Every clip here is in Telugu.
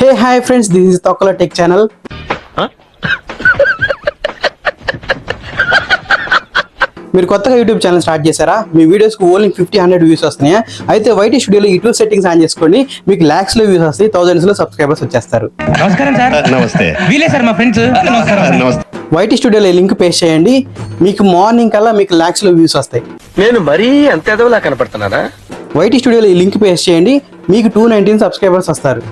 Hey hi friends this is తొక్కల tech channel మీరు కొత్తగా యూట్యూబ్ ఛానల్ స్టార్ట్ చేశారా? మీ వీడియోస్కి ఓన్లీ ఫిఫ్టీ హండ్రెడ్ వ్యూస్ వస్తున్నాయా? అయితే వైటీ స్టూడియోలో ఈ టూ సెట్టింగ్స్ ఆన్ చేసుకోండి మీకు ల్యాక్స్లో వ్యూస్ వస్తాయి థౌసండ్స్లో సబ్స్క్రైబర్స్ వచ్చేస్తారు. నమస్కారం సార్. నమస్తే. వీలే సార్ మా ఫ్రెండ్స్ నమస్కారం వైటీ స్టూడియోలో లింక్ పేస్ట్ చేయండి. మీకు మార్నింగ్ కల్లా మీకు ల్యాక్స్లో వ్యూస్ వస్తాయి. నేను మరీ అంత ఎదవలా కనపడుతున్నానా? వైటీ స్టూడియోలో ఈ లింక్ పేస్ట్ చేయండి. మీకు టూ నైన్టీన్ సబ్స్క్రైబర్స్ వస్తారు.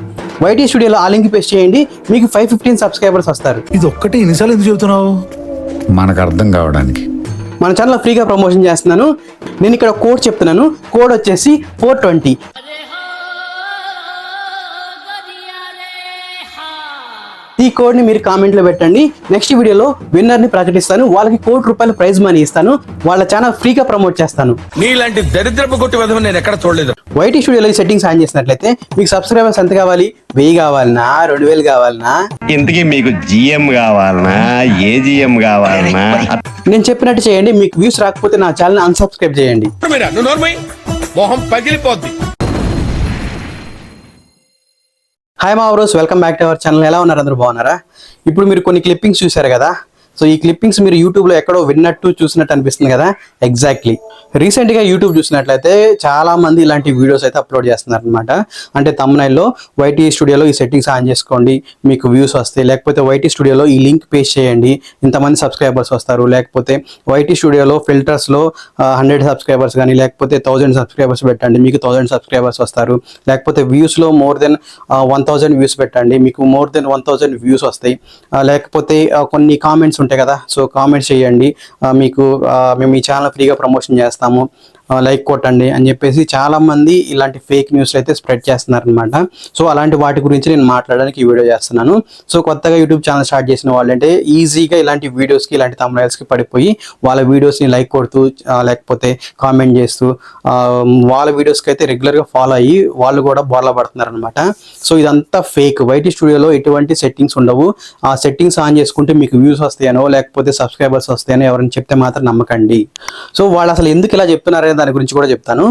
వైటీ స్టూడియోలో ఆ లింక్ పేస్ట్ చేయండి. మీకు ఫైవ్ ఫిఫ్టీన్ సబ్స్క్రైబర్స్ వస్తారు. ఇది ఒక్కటే ఎన్నిసార్లు ఎందుకు చెబుతున్నావు? మనకు అర్థం కావడానికి. మన ఛానల్ ఫ్రీగా ప్రమోషన్ చేస్తున్నాను. నేను ఇక్కడ కోడ్ చెప్తున్నాను. కోడ్ వచ్చేసి ఫోర్ ట్వంటీ ఈ కోడ్ని మీరు కామెంట్లో పెట్టండి. నెక్స్ట్ వీడియోలో విన్నర్ని ప్రకటిస్తాను. వాళ్ళకి కోటి రూపాయల ప్రైజ్ మనీ ఇస్తాను. వాళ్ళ ఛానల్ ఫ్రీగా ప్రమోట్ చేస్తాను. నీలాంటి దరిద్రపు కొట్టి నేను ఎక్కడ చూడలేదు. వైటీ స్టూడియోలో ఈ సెట్టింగ్స్ ఆన్ చేసినట్లయితే మీకు సబ్స్క్రైబర్స్ ఎంత కావాలి? వెయ్యి కావాలనా? రెండు వేలు కావాలనా? ఇంతకీ మీకు జిఎం కావాలనా? ఏజిఎం కావాలనా? నేను చెప్పినట్టు చేయండి మీకు వ్యూస్ రాకపోతే నా ఛానల్ అన్సబ్స్క్రైబ్ చేయండి. మొహం పగిలిపోద్ది హాయ్ మా bros welcome back to our channel ఎలా ఉన్నారు అందరూ? బాగున్నారా? ఇప్పుడు మీరు కొన్ని క్లిప్పింగ్స్ చూశారు కదా? సో ఈ క్లిప్పింగ్స్ మీరు యూట్యూబ్లో ఎక్కడో విన్నట్టు చూసినట్టు అనిపిస్తుంది కదా? ఎగ్జాక్ట్లీ రీసెంట్గా యూట్యూబ్ చూసినట్లయితే చాలా మంది ఇలాంటి వీడియోస్ అయితే అప్లోడ్ చేస్తున్నారు అనమాట అంటే తమ్మునైల్లో వైటీ స్టూడియోలో ఈ సెట్టింగ్స్ ఆన్ చేసుకోండి మీకు వ్యూస్ వస్తాయి. లేకపోతే వైటీ స్టూడియోలో ఈ లింక్ పేస్ట్ చేయండి ఇంతమంది సబ్స్క్రైబర్స్ వస్తారు. లేకపోతే వైటీ స్టూడియోలో ఫిల్టర్స్లో హండ్రెడ్ సబ్స్క్రైబర్స్ కానీ లేకపోతే థౌజండ్ సబ్స్క్రైబర్స్ పెట్టండి మీకు థౌజండ్ సబ్స్క్రైబర్స్ వస్తారు. లేకపోతే వ్యూస్లో more than one thousand views పెట్టండి మీకు more than one thousand views వస్తాయి. లేకపోతే కొన్ని కామెంట్స్ ఉంటాయి కదా. సో కామెంట్స్ చేయండి. మీకు మేము ఈ ఛానల్ ఫ్రీగా ప్రమోషన్ చేస్తాము. లైక్ కొట్టండి అని చెప్పేసి చాలా మంది ఇలాంటి ఫేక్ న్యూస్లు అయితే స్ప్రెడ్ చేస్తున్నారనమాట సో అలాంటి వాటి గురించి నేను మాట్లాడడానికి ఈ వీడియో చేస్తున్నాను. సో కొత్తగా యూట్యూబ్ ఛానల్ స్టార్ట్ చేసిన వాళ్ళంటే ఈజీగా ఇలాంటి వీడియోస్కి ఇలాంటి తమ్ముల్స్కి పడిపోయి వాళ్ళ వీడియోస్ని లైక్ కొడుతూ లేకపోతే కామెంట్ చేస్తూ వాళ్ళ వీడియోస్కి అయితే రెగ్యులర్గా ఫాలో అయ్యి వాళ్ళు కూడా బోర్ల పడుతున్నారు అనమాట సో ఇదంతా ఫేక్. వైటీ స్టూడియోలో ఎటువంటి సెట్టింగ్స్ ఉండవు. ఆ సెట్టింగ్స్ ఆన్ చేసుకుంటే మీకు వ్యూస్ వస్తాయనో లేకపోతే సబ్స్క్రైబర్స్ వస్తాయనో ఎవరైనా చెప్తే మాత్రం నమ్మకండి. సో వాళ్ళు అసలు ఎందుకు ఇలా చెప్తున్నారు దాని గురించి కూడా చెప్తాను.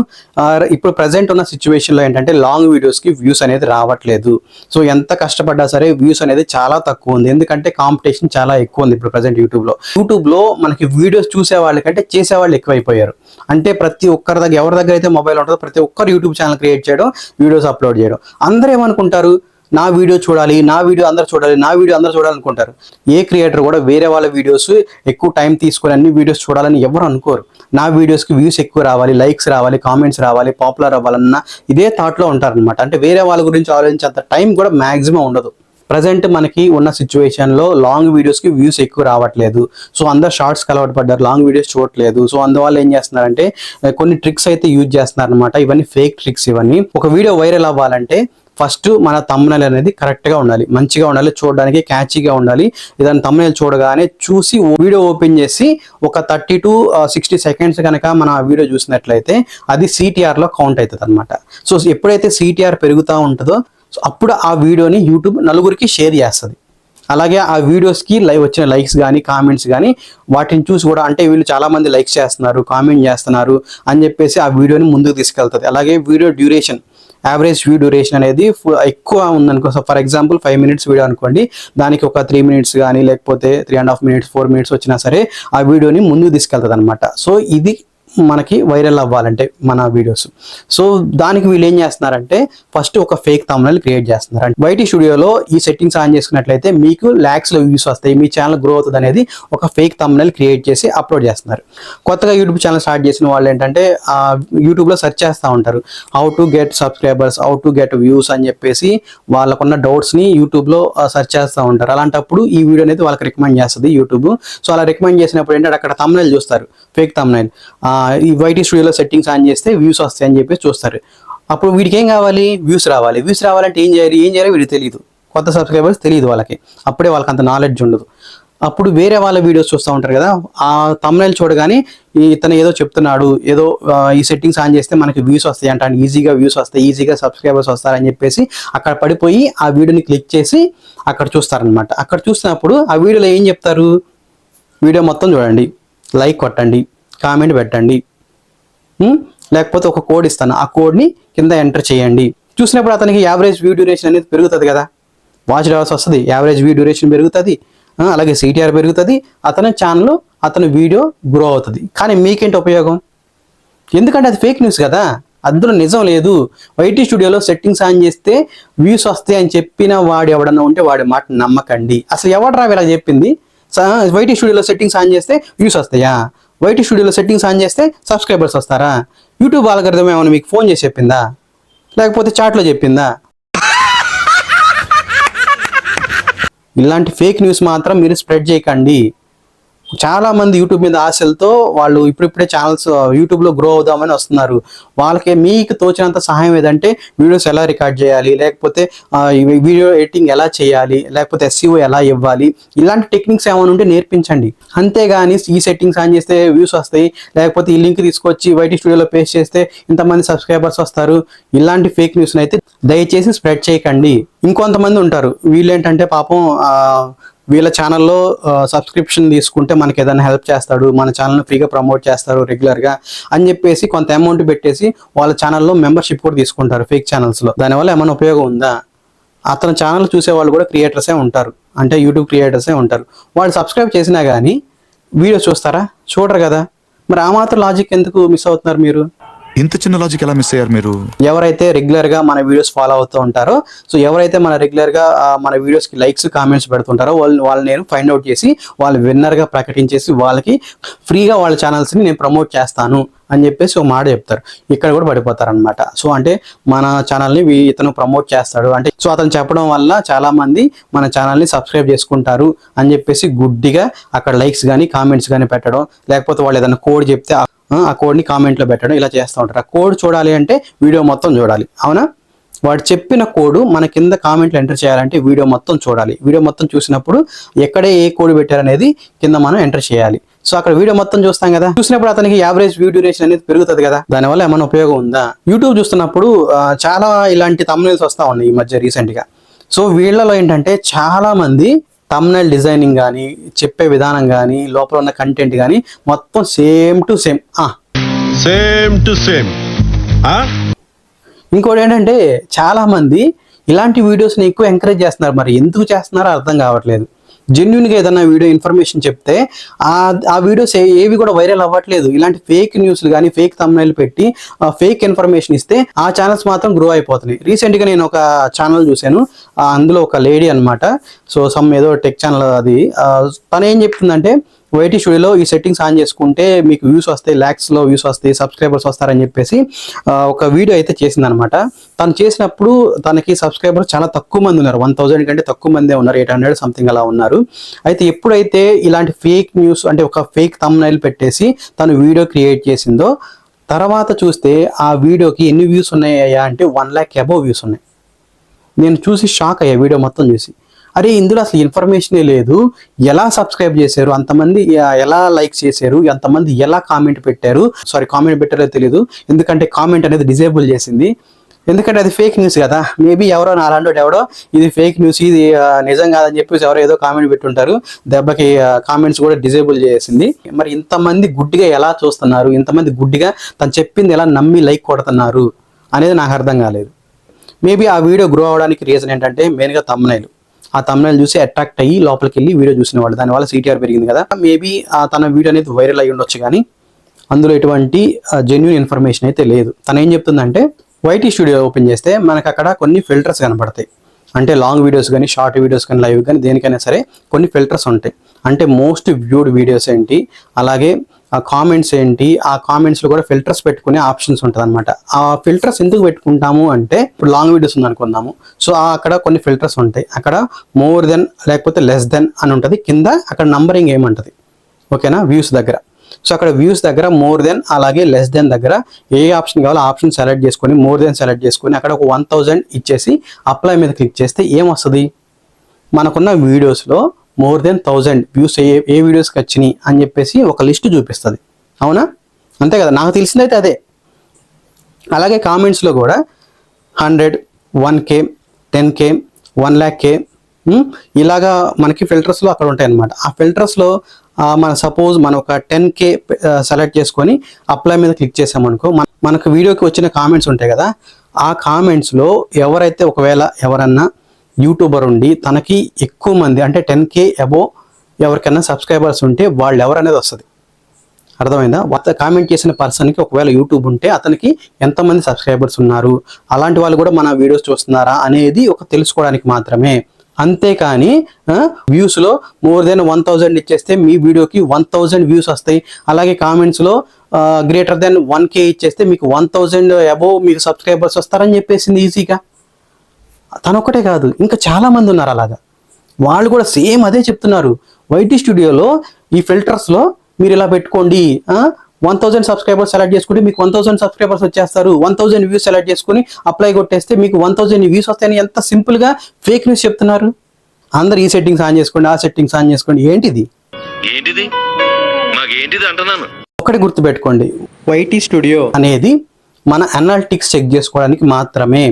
ఇప్పుడు ప్రజెంట్ ఉన్న సిచ్యువేషన్లో ఏంటంటే లాంగ్ వీడియోస్కి వ్యూస్ అనేది రావట్లేదు. సో ఎంత కష్టపడ్డా సరే వ్యూస్ అనేది చాలా తక్కువ ఉంది. ఎందుకంటే కాంపిటీషన్ చాలా ఎక్కువ ఉంది ఇప్పుడు ప్రజెంట్ యూట్యూబ్లో యూట్యూబ్లో మనకి వీడియోస్ చూసే వాళ్ళకంటే చేసే వాళ్ళు ఎక్కువైపోయారు. అంటే ప్రతి ఒక్కరి దగ్గర ఎవరి దగ్గర అయితే మొబైల్ ఉంటుందో ప్రతి ఒక్కరు యూట్యూబ్ ఛానల్ క్రియేట్ చేయడం వీడియోస్ అప్లోడ్ చేయడం. అందరూ ఏమనుకుంటారు? నా వీడియో చూడాలి నా వీడియో అందరు చూడాలి నా వీడియో అందరు చూడాలనుకుంటారు. ఏ క్రియేటర్ కూడా వేరే వాళ్ళ వీడియోస్ ఎక్కువ టైం తీసుకొని అన్ని వీడియోస్ చూడాలని ఎవరు అనుకోరు. నా వీడియోస్కి వ్యూస్ ఎక్కువ రావాలి లైక్స్ రావాలి కామెంట్స్ రావాలి పాపులర్ అవ్వాలన్న ఇదే థాట్లో ఉంటారనమాట అంటే వేరే వాళ్ళ గురించి ఆలోచించేంత టైం కూడా మ్యాక్సిమం ఉండదు. ప్రజెంట్ మనకి ఉన్న సిచ్యువేషన్లో లాంగ్ వీడియోస్కి వ్యూస్ ఎక్కువ రావట్లేదు. సో అందరు షార్ట్స్కి అలవాటు పడ్డారు లాంగ్ వీడియోస్ చూడట్లేదు. సో అందువల్ల ఏం చేస్తున్నారంటే కొన్ని ట్రిక్స్ అయితే యూజ్ చేస్తున్నారు అనమాట ఇవన్నీ ఫేక్ ట్రిక్స్ ఇవన్నీ. ఒక వీడియో వైరల్ అవ్వాలంటే ఫస్ట్ మన తమ్మునల్ అనేది కరెక్ట్గా ఉండాలి. మంచిగా ఉండాలి చూడడానికి క్యాచీగా ఉండాలి. ఏదైనా తమ్మునల్ చూడగానే చూసి వీడియో ఓపెన్ చేసి ఒక థర్టీ టు సిక్స్టీ సెకండ్స్ కనుక మన ఆ వీడియో చూసినట్లయితే అది CTR లో కౌంట్ అవుతుంది అనమాట సో ఎప్పుడైతే సిటీఆర్ పెరుగుతూ ఉంటుందో సో అప్పుడు ఆ వీడియోని యూట్యూబ్ నలుగురికి షేర్ చేస్తుంది. అలాగే ఆ వీడియోస్కి లైవ్ వచ్చిన లైక్స్ కానీ కామెంట్స్ కానీ వాటిని చూసి కూడా అంటే వీళ్ళు చాలామంది లైక్స్ చేస్తున్నారు కామెంట్ చేస్తున్నారు అని చెప్పేసి ఆ వీడియోని ముందుకు తీసుకెళ్తుంది. అలాగే video duration average view duration అనేది ఎక్కువ ఉందనుకో. So for example five minutes video అనుకోండి. దానికి ఒక త్రీ మినిట్స్ కానీ లేకపోతే three and half minutes four minutes వచ్చినా సరే ఆ వీడియోని ముందుకు తీసుకెళ్తుంది అనమాట సో ఇది మనకి వైరల్ అవ్వాలంటే మన వీడియోస్. సో దానికి వీళ్ళు ఏం చేస్తున్నారంటే ఫస్ట్ ఒక ఫేక్ తమ్నల్ క్రియేట్ చేస్తున్నారు. అంటే వైటీ స్టూడియోలో ఈ సెట్టింగ్స్ ఆన్ చేసుకున్నట్లయితే మీకు ల్యాక్స్లో వ్యూస్ వస్తాయి మీ ఛానల్ గ్రో అవుతుంది అనేది ఒక ఫేక్ తమ్నల్ క్రియేట్ చేసి అప్లోడ్ చేస్తున్నారు. కొత్తగా యూట్యూబ్ ఛానల్ స్టార్ట్ చేసిన వాళ్ళు ఏంటంటే యూట్యూబ్లో సెర్చ్ చేస్తూ ఉంటారు. How to get subscribers how to get views అని చెప్పేసి వాళ్ళకున్న డౌట్స్ని యూట్యూబ్లో సెర్చ్ చేస్తూ ఉంటారు. అలాంటప్పుడు ఈ వీడియో అనేది వాళ్ళకి రికమెండ్ చేస్తుంది యూట్యూబ్ సో అలా రికమెండ్ చేసినప్పుడు ఏంటంటే అక్కడ తమ్నైల్ చూస్తారు. ఫేక్ తమ్నైల్ ఈ వైటీ స్టూడియోలో సెట్టింగ్స్ ఆన్ చేస్తే వ్యూస్ వస్తాయి అని చెప్పేసి చూస్తారు. అప్పుడు వీడికి ఏం కావాలి? వ్యూస్ రావాలి. వ్యూస్ రావాలంటే ఏం చేయాలి? ఏం చేయాలి? వీడికి తెలియదు కొత్త సబ్స్క్రైబర్స్ తెలియదు వాళ్ళకి. అప్పుడే వాళ్ళకి అంత నాలెడ్జ్ ఉండదు. అప్పుడు వేరే వాళ్ళ వీడియోస్ చూస్తూ ఉంటారు కదా ఆ తమ్నైల్ చూడగానే ఈ ఇతను ఏదో చెప్తున్నాడు ఏదో ఈ సెట్టింగ్స్ ఆన్ చేస్తే మనకి వ్యూస్ వస్తాయి అంట ఈజీగా వ్యూస్ వస్తాయి ఈజీగా సబ్స్క్రైబర్స్ వస్తారని చెప్పేసి అక్కడ పడిపోయి ఆ వీడియోని క్లిక్ చేసి అక్కడ చూస్తారనమాట అక్కడ చూసినప్పుడు ఆ వీడియోలో ఏం చెప్తారు? వీడియో మొత్తం చూడండి. లైక్ కొట్టండి. కామెంట్ పెట్టండి. లేకపోతే ఒక కోడ్ ఇస్తాను. ఆ కోడ్ని కింద ఎంటర్ చేయండి. చూసినప్పుడు అతనికి యావరేజ్ వ్యూ డ్యూరేషన్ అనేది పెరుగుతుంది కదా? వాచ్ అవర్స్ వస్తుంది. యావరేజ్ వ్యూ డ్యూరేషన్ పెరుగుతుంది. అలాగే సిటీఆర్ పెరుగుతుంది. అతని ఛానల్ అతని వీడియో గ్రో అవుతుంది. కానీ మీకేంటి ఉపయోగం? ఎందుకంటే అది ఫేక్ న్యూస్ కదా? అందులో నిజం లేదు. వైటీ స్టూడియోలో సెట్టింగ్స్ ఆన్ చేస్తే వ్యూస్ వస్తాయి అని చెప్పిన వాడు ఎవడన్నా ఉంటే వాడి మాట నమ్మకండి. అసలు ఎవడరా ఇలా చెప్పింది? వైటీ స్టూడియోలో సెట్టింగ్స్ ఆన్ చేస్తే వ్యూస్ వస్తాయా? వైటీ స్టూడియోలో సెట్టింగ్స్ ఆన్ చేస్తే సబ్స్క్రైబర్స్ వస్తారా? యూట్యూబ్ ఆల్గరిథం ఏమైనా మీకు ఫోన్ చేసి చెప్పిందా? లేకపోతే చాట్లో చెప్పిందా? ఇలాంటి ఫేక్ న్యూస్ మాత్రం మీరు స్ప్రెడ్ చేయకండి. చాలా మంది యూట్యూబ్ మీద ఆశలతో వాళ్ళు ఇప్పుడిప్పుడే ఛానల్స్ యూట్యూబ్లో గ్రో అవుదామని వస్తున్నారు. వాళ్ళకి మీకు తోచినంత సహాయం ఏదంటే వీడియోస్ ఎలా రికార్డ్ చేయాలి లేకపోతే వీడియో ఎడిటింగ్ ఎలా చేయాలి లేకపోతే ఎస్సీఓ ఎలా ఇవ్వాలి ఇలాంటి టెక్నిక్స్ ఏమైనా ఉంటే నేర్పించండి. అంతేగాని ఈ సెట్టింగ్స్ ఆన్ చేస్తే వ్యూస్ వస్తాయి లేకపోతే ఈ లింక్ తీసుకొచ్చి వైటీ స్టూడియోలో పేస్ట్ చేస్తే ఇంతమంది సబ్స్క్రైబర్స్ వస్తారు. ఇలాంటి ఫేక్ న్యూస్ని అయితే దయచేసి స్ప్రెడ్ చేయకండి. ఇంకొంతమంది ఉంటారు. వీళ్ళేంటంటే పాపం వీళ్ళ ఛానల్లో సబ్స్క్రిప్షన్ తీసుకుంటే మనకి ఏదైనా హెల్ప్ చేస్తాడు మన ఛానల్ని ఫ్రీగా ప్రమోట్ చేస్తారు రెగ్యులర్గా అని చెప్పేసి కొంత అమౌంట్ పెట్టేసి వాళ్ళ ఛానల్లో మెంబర్షిప్ కూడా తీసుకుంటారు ఫేక్ ఛానల్స్లో దానివల్ల ఏమైనా ఉపయోగం ఉందా? అతని ఛానల్ చూసే వాళ్ళు కూడా క్రియేటర్సే ఉంటారు. అంటే యూట్యూబ్ క్రియేటర్సే ఉంటారు. వాళ్ళు సబ్స్క్రైబ్ చేసినా కానీ వీడియో చూస్తారా? చూడరు కదా. మరి ఆ మాత్రం లాజిక్ ఎందుకు మిస్ అవుతున్నారు మీరు? ఇంత చిన్న లాజిక్ ఎలా మిస్ అయ్యారు మీరు? ఎవరైతే రెగ్యులర్గా మన వీడియోస్ ఫాలో అవుతూ ఉంటారో సో ఎవరైతే మన రెగ్యులర్గా మన వీడియోస్కి లైక్స్ కామెంట్స్ పెడుతుంటారో వాళ్ళు వాళ్ళని నేను ఫైండ్ అవుట్ చేసి వాళ్ళు విన్నర్గా ప్రకటించేసి వాళ్ళకి ఫ్రీగా వాళ్ళ ఛానల్స్ని నేను ప్రమోట్ చేస్తాను అని చెప్పేసి ఒక మాట చెప్తారు. ఇక్కడ కూడా పడిపోతారు అనమాట సో అంటే మన ఛానల్ని ఇతను ప్రమోట్ చేస్తాడు. అంటే సో అతను చెప్పడం వల్ల చాలా మంది మన ఛానల్ని సబ్స్క్రైబ్ చేసుకుంటారు అని చెప్పేసి గుడ్డిగా అక్కడ లైక్స్ కానీ కామెంట్స్ కానీ పెట్టడం లేకపోతే వాళ్ళు ఏదైనా కోడ్ చెప్తే ఆ- కోడ్ని కామెంట్లో పెట్టడం ఇలా చేస్తూ ఉంటారు. ఆ కోడ్ చూడాలి అంటే వీడియో మొత్తం చూడాలి. అవునా? వాడు చెప్పిన కోడ్ మన కింద కామెంట్లు ఎంటర్ చేయాలంటే వీడియో మొత్తం చూడాలి. వీడియో మొత్తం చూసినప్పుడు ఎక్కడే ఏ కోడ్ పెట్టారనేది కింద మనం ఎంటర్ చేయాలి. సో అక్కడ వీడియో మొత్తం చూస్తాం కదా. చూసినప్పుడు అతనికి యావరేజ్ వ్యూ డ్యూరేషన్ అనేది పెరుగుతుంది కదా. దానివల్ల ఏమైనా ఉపయోగం ఉందా? యూట్యూబ్ చూస్తున్నప్పుడు చాలా ఇలాంటి తమ్నైల్స్ వస్తూ ఉన్నాయి ఈ మధ్య రీసెంట్గా సో వీళ్ళలో ఏంటంటే చాలా మంది తమ్నైల్ డిజైనింగ్ కానీ చెప్పే విధానం కానీ లోపల ఉన్న కంటెంట్ కానీ మొత్తం same to same same to same ఇంకోటి ఏంటంటే చాలా మంది ఇలాంటి వీడియోస్ని ఎక్కువ ఎంకరేజ్ చేస్తున్నారు. మరి ఎందుకు చేస్తున్నారో అర్థం కావట్లేదు. జెన్యున్గా ఏదైనా వీడియో ఇన్ఫర్మేషన్ చెప్తే ఆ వీడియోస్ ఏ- ఏవి కూడా వైరల్ అవ్వట్లేదు. ఇలాంటి ఫేక్ న్యూస్లు కానీ ఫేక్ తమ్నైలు పెట్టి ఫేక్ ఇన్ఫర్మేషన్ ఇస్తే ఆ ఛానల్స్ మాత్రం గ్రో అయిపోతున్నాయి. రీసెంట్గా నేను ఒక ఛానల్ చూశాను. అందులో ఒక లేడీ అన్నమాట. సో సమ్ ఏదో టెక్ ఛానల్ అది. తను ఏం చెప్తుందంటే వైటీ స్టూడియోలో ఈ సెట్టింగ్స్ ఆన్ చేసుకుంటే మీకు వ్యూస్ వస్తాయి ల్యాక్స్లో వ్యూస్ వస్తాయి సబ్స్క్రైబర్స్ వస్తారని చెప్పేసి ఒక వీడియో అయితే చేసిందనమాట తను చేసినప్పుడు తనకి సబ్స్క్రైబర్స్ చాలా తక్కువ మంది ఉన్నారు. వన్ థౌజండ్ కంటే తక్కువ మందే ఉన్నారు. ఎయిట్ హండ్రెడ్ సంథింగ్ అలా ఉన్నారు. అయితే ఎప్పుడైతే ఇలాంటి ఫేక్ న్యూస్ అంటే ఒక ఫేక్ తమ్నైల్ పెట్టేసి తను వీడియో క్రియేట్ చేసిందో తర్వాత చూస్తే ఆ వీడియోకి ఎన్ని వ్యూస్ ఉన్నాయా అంటే వన్ ల్యాక్ అబోవ్ వ్యూస్ ఉన్నాయి. నేను చూసి షాక్ అయ్యా వీడియో మొత్తం చూసి. అరే ఇందులో అసలు ఇన్ఫర్మేషనే లేదు. ఎలా సబ్స్క్రైబ్ చేశారు? అంతమంది ఎలా లైక్ చేశారు? ఎంతమంది ఎలా కామెంట్ పెట్టారు? సారీ కామెంట్ పెట్టారో తెలియదు ఎందుకంటే కామెంట్ అనేది డిజేబుల్ చేసింది. ఎందుకంటే అది ఫేక్ న్యూస్ కదా. మేబీ ఎవరో నా అలాంటి ఎవడో ఇది ఫేక్ న్యూస్ ఇది నిజం కాదని చెప్పేసి ఎవరో ఏదో కామెంట్ పెట్టుంటారు. దెబ్బకి కామెంట్స్ కూడా డిజేబుల్ చేసింది. మరి ఇంతమంది గుడ్డిగా ఎలా చూస్తున్నారు? ఇంతమంది గుడ్డిగా తను చెప్పింది ఎలా నమ్మి లైక్ కొడుతున్నారు? అనేది నాకు అర్థం కాలేదు. మేబీ ఆ వీడియో గ్రో అవడానికి రీజన్ ఏంటంటే మెయిన్గా తమ్నైల్ ఆ తమ్నైల్ చూసి అట్రాక్ట్ అయ్యి లోపలికి వెళ్ళి వీడియో చూసిన వాళ్ళు దానివల్ల సీటీఆర్ పెరిగింది కదా. మేబీ తన వీడియో అనేది వైరల్ అయ్యి ఉండొచ్చు కానీ అందులో ఎటువంటి జెన్యున్ ఇన్ఫర్మేషన్ అయితే లేదు. తను ఏం చెప్తుందంటే వైటీ స్టూడియో ఓపెన్ చేస్తే మనకు అక్కడ కొన్ని ఫిల్టర్స్ కనపడతాయి అంటే లాంగ్ వీడియోస్ కానీ షార్ట్ వీడియోస్ కానీ లైవ్ కానీ దేనికైనా సరే కొన్ని ఫిల్టర్స్ ఉంటాయి. అంటే మోస్ట్ వ్యూడ్ వీడియోస్ ఏంటి? అలాగే కామెంట్స్ ఏంటి? ఆ కామెంట్స్లో కూడా ఫిల్టర్స్ పెట్టుకునే ఆప్షన్స్ ఉంటుంది అనమాట ఆ ఫిల్టర్స్ ఎందుకు పెట్టుకుంటాము అంటే ఇప్పుడు లాంగ్ వీడియోస్ ఉంది అనుకుందాము సో అక్కడ కొన్ని ఫిల్టర్స్ ఉంటాయి. అక్కడ మోర్ దెన్ లేకపోతే లెస్ దెన్ అని ఉంటుంది. కింద అక్కడ నంబరింగ్ ఏమంటుంది? ఓకేనా వ్యూస్ దగ్గర. సో అక్కడ వ్యూస్ దగ్గర మోర్ దెన్ అలాగే లెస్ దెన్ దగ్గర ఏ ఆప్షన్ కావాలో ఆప్షన్ సెలెక్ట్ చేసుకొని మోర్ దెన్ సెలెక్ట్ చేసుకొని అక్కడ ఒక వన్ థౌజండ్ ఇచ్చేసి అప్లై మీద క్లిక్ చేస్తే ఏం వస్తుంది మనకున్న వీడియోస్లో మోర్ దెన్ థౌజండ్ వ్యూస్ ఏ ఏ వీడియోస్కి వచ్చినాయి అని చెప్పేసి ఒక లిస్ట్ చూపిస్తుంది. అవునా? అంతే కదా. నాకు తెలిసిందైతే అదే. అలాగే కామెంట్స్లో కూడా hundred one K ten K one lakh K ఇలాగా మనకి ఫిల్టర్స్లో అక్కడ ఉంటాయి అనమాట ఆ ఫిల్టర్స్లో మన సపోజ్ మనం ఒక టెన్ కే సెలెక్ట్ చేసుకొని అప్లై మీద క్లిక్ చేసామనుకో మన మనకు వీడియోకి వచ్చిన కామెంట్స్ ఉంటాయి కదా. ఆ కామెంట్స్లో ఎవరైతే ఒకవేళ ఎవరన్నా యూట్యూబర్ ఉండి తనకి ఎక్కువ మంది అంటే టెన్ కే అబో ఎవరికైనా సబ్స్క్రైబర్స్ ఉంటే వాళ్ళు ఎవరనేది వస్తుంది. అర్థమైందా? అత కామెంట్ చేసిన పర్సన్కి ఒకవేళ యూట్యూబ్ ఉంటే అతనికి ఎంతమంది సబ్స్క్రైబర్స్ ఉన్నారు అలాంటి వాళ్ళు కూడా మన వీడియోస్ చూస్తున్నారా అనేది ఒక తెలుసుకోవడానికి మాత్రమే. అంతేకాని వ్యూస్లో మోర్ దెన్ వన్ థౌజండ్ ఇచ్చేస్తే మీ వీడియోకి వన్ థౌజండ్ వ్యూస్ వస్తాయి. అలాగే కామెంట్స్లో గ్రేటర్ దెన్ వన్ కే ఇచ్చేస్తే మీకు వన్ థౌజండ్ అబోవ్ మీకు సబ్స్క్రైబర్స్ వస్తారని చెప్పేసింది ఈజీగా. తను ఒక్కటే కాదు ఇంకా చాలా మంది ఉన్నారు అలాగా. వాళ్ళు కూడా సేమ్ అదే చెప్తున్నారు. వైటీ స్టూడియోలో ఈ ఫిల్టర్స్లో మీరు ఇలా పెట్టుకోండి వన్ థౌసండ్ సబ్స్క్రైబర్స్ సెలెక్ట్ చేసుకుంటే మీకు వన్ థౌసండ్ సబ్స్క్రైబర్స్ వచ్చేస్తారు. వన్ థౌసండ్ వ్యూస్ సెలెక్ట్ చేసుకుని అప్లై కొట్టేస్తే మీకు వన్ థౌసండ్ వ్యూస్ వస్తాయని ఎంత సింపుల్గా ఫేక్ న్యూస్ చెప్తున్నారు. అందరు ఈ సెట్టింగ్స్ ఆన్ చేసుకోండి ఆ సెట్టింగ్స్ ఆన్ చేసుకోండి. ఏంటిది? ఏంటిది? మాకేంటిది అంటున్నాను? ఒకటి గుర్తుపెట్టుకోండి. వైటీ స్టూడియో అనేది మన అనాలిటిక్స్ చెక్ చేసుకోవడానికి మాత్రమే.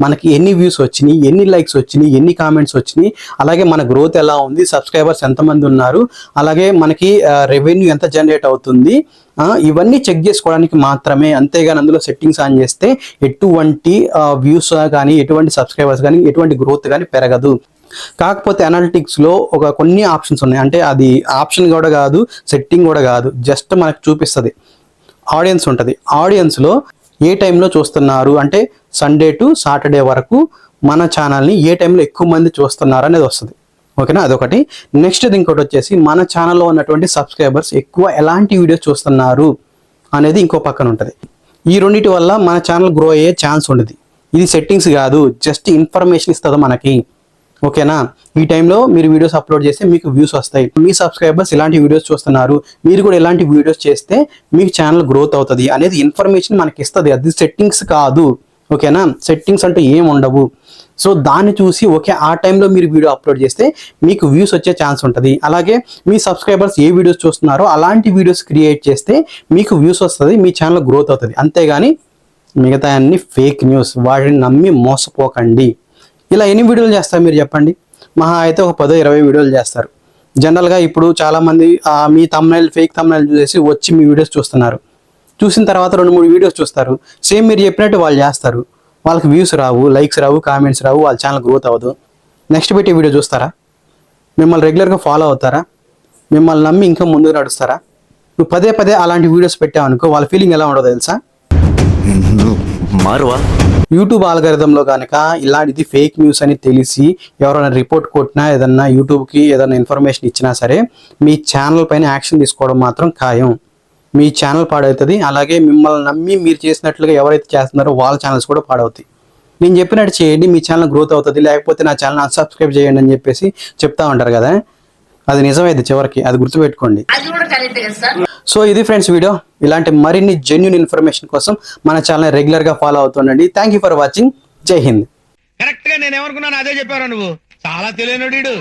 మనకి ఎన్ని వ్యూస్ వచ్చినాయి ఎన్ని లైక్స్ వచ్చినాయి ఎన్ని కామెంట్స్ వచ్చినాయి అలాగే మన గ్రోత్ ఎలా ఉంది సబ్స్క్రైబర్స్ ఎంతమంది ఉన్నారు అలాగే మనకి రెవెన్యూ ఎంత జనరేట్ అవుతుంది ఇవన్నీ చెక్ చేసుకోవడానికి మాత్రమే అంతేగాని అందులో సెట్టింగ్స్ ఆన్ చేస్తే ఎటువంటి వ్యూస్ కానీ ఎటువంటి సబ్స్క్రైబర్స్ కానీ ఎటువంటి గ్రోత్ కానీ పెరగదు. కాకపోతే analytics లో ఒక కొన్ని ఆప్షన్స్ ఉన్నాయి. అంటే అది ఆప్షన్ కూడా కాదు సెట్టింగ్ కూడా కాదు జస్ట్ మనకు చూపిస్తుంది. ఆడియన్స్ ఉంటుంది. ఆడియన్స్లో ఏ టైంలో చూస్తున్నారు? అంటే సండే టు సాటర్డే వరకు మన ఛానల్ని ఏ టైంలో ఎక్కువ మంది చూస్తున్నారు అనేది వస్తుంది. ఓకేనా? అదొకటి. నెక్స్ట్ ఇంకోటి వచ్చేసి మన ఛానల్లో ఉన్నటువంటి సబ్స్క్రైబర్స్ ఎక్కువ ఎలాంటి వీడియోస్ చూస్తున్నారు అనేది ఇంకో పక్కన ఉంటుంది. ఈ రెండింటి వల్ల మన ఛానల్ గ్రో అయ్యే ఛాన్స్ ఉండదు. ఇది సెట్టింగ్స్ కాదు జస్ట్ ఇన్ఫర్మేషన్ ఇస్తుంది మనకి. ఓకేనా? ఈ టైంలో మీరు వీడియోస్ అప్లోడ్ చేస్తే మీకు వ్యూస్ వస్తాయి. మీ సబ్స్క్రైబర్స్ ఇలాంటి వీడియోస్ చూస్తున్నారు. మీరు కూడా ఇలాంటి వీడియోస్ చేస్తే మీకు ఛానల్ గ్రోత్ అవుతుంది అనేది ఇన్ఫర్మేషన్ మనకి ఇస్తుంది. అది సెట్టింగ్స్ కాదు. ఓకేనా? సెట్టింగ్స్ అంటే ఏం ఉండవు. సో దాన్ని చూసి ఓకే ఆ టైంలో మీరు వీడియో అప్లోడ్ చేస్తే మీకు వ్యూస్ వచ్చే ఛాన్స్ ఉంటుంది. అలాగే మీ సబ్స్క్రైబర్స్ ఏ వీడియోస్ చూస్తున్నారో అలాంటి వీడియోస్ క్రియేట్ చేస్తే మీకు వ్యూస్ వస్తుంది మీ ఛానల్ గ్రోత్ అవుతుంది. అంతేగాని మిగతా అన్ని ఫేక్ న్యూస్ వాటిని నమ్మి మోసపోకండి. ఇలా ఎన్ని వీడియోలు చేస్తారు మీరు చెప్పండి? మహా అయితే ఒక పదో ఇరవై వీడియోలు చేస్తారు. జనరల్గా ఇప్పుడు చాలామంది మీ తమ్నైల్ ఫేక్ తమ్నైల్ చూసేసి వచ్చి మీ వీడియోస్ చూస్తున్నారు. చూసిన తర్వాత రెండు మూడు వీడియోస్ చూస్తారు. సేమ్ మీరు చెప్పినట్టు వాళ్ళు చేస్తారు. వాళ్ళకి వ్యూస్ రావు లైక్స్ రావు కామెంట్స్ రావు వాళ్ళ ఛానల్ గ్రోత్ అవ్వదు. నెక్స్ట్ పెట్టే వీడియో చూస్తారా? మిమ్మల్ని రెగ్యులర్గా ఫాలో అవుతారా? మిమ్మల్ని నమ్మి ఇంకా ముందుకు నడుస్తారా? నువ్వు పదే పదే అలాంటి వీడియోస్ పెట్టావనుకో వాళ్ళ ఫీలింగ్ ఎలా ఉండదు తెలుసా? మారువా? యూట్యూబ్ ఆల్గరిథంలో కనుక ఇలాంటిది ఫేక్ న్యూస్ అని తెలిసి ఎవరైనా రిపోర్ట్ కొట్టినా ఏదన్నా యూట్యూబ్కి ఏదైనా ఇన్ఫర్మేషన్ ఇచ్చినా సరే మీ ఛానల్ పైన యాక్షన్ తీసుకోవడం మాత్రం ఖాయం. మీ ఛానల్ పాడవుతుంది. అలాగే మిమ్మల్ని నమ్మి మీరు చేసినట్లుగా ఎవరైతే చేస్తున్నారో వాళ్ళ ఛానల్స్ కూడా పాడవుతాయి. నేను చెప్పినట్టు చేయండి మీ ఛానల్ గ్రోత్ అవుతుంది. లేకపోతే నా ఛానల్ అన్సబ్స్క్రైబ్ చేయండి అని చెప్పేసి చెప్తా ఉంటారు కదా. అది నిజమైంది చివరికి అది గుర్తుపెట్టుకోండి. సో ఇది ఫ్రెండ్స్ వీడియో. ఇలాంటి మరిన్ని జెన్యున్ ఇన్ఫర్మేషన్ కోసం మన ఛానల్ రెగ్యులర్గా follow అవుతుండండి thank you for watching Jai Hind కరెక్ట్గా నేను ఏమనుకున్నాను అదే చెప్పారా నువ్వు? చాలా తెలియనుడు